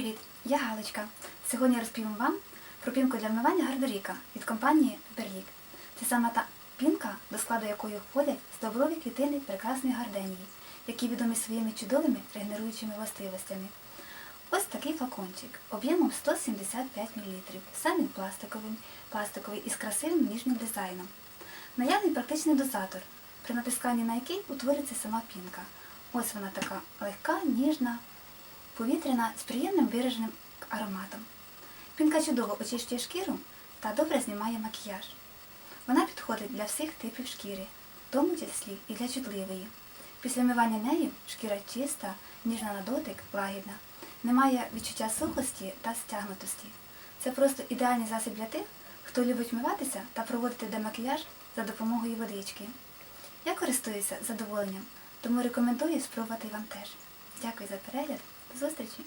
привіт! Я Галочка. Сьогодні розповім вам про пінку для вмивання Гардоріка від компанії Берлік. Це саме та пінка, до складу якої входять стовброві клітини прекрасної гарденії, які відомі своїми чудовими регенеруючими властивостями. Ось такий флакончик об'ємом 175 мл, сам він пластиковий, із красивим ніжним дизайном. Наявний практичний дозатор, при натисканні на який утворюється сама пінка. Ось вона така легка, ніжна, повітряна з приємним вираженим ароматом. Пінка чудово очищує шкіру та добре знімає макіяж. Вона підходить для всіх типів шкіри, в тому числі і для чутливої. Після мивання нею шкіра чиста, ніжна на дотик, лагідна, немає відчуття сухості та стягнутості. Це просто ідеальний засіб для тих, хто любить вмиватися та проводити демакіяж за допомогою водички. Я користуюся задоволенням, тому рекомендую спробувати вам теж. Дякую за перегляд. До зустрічі!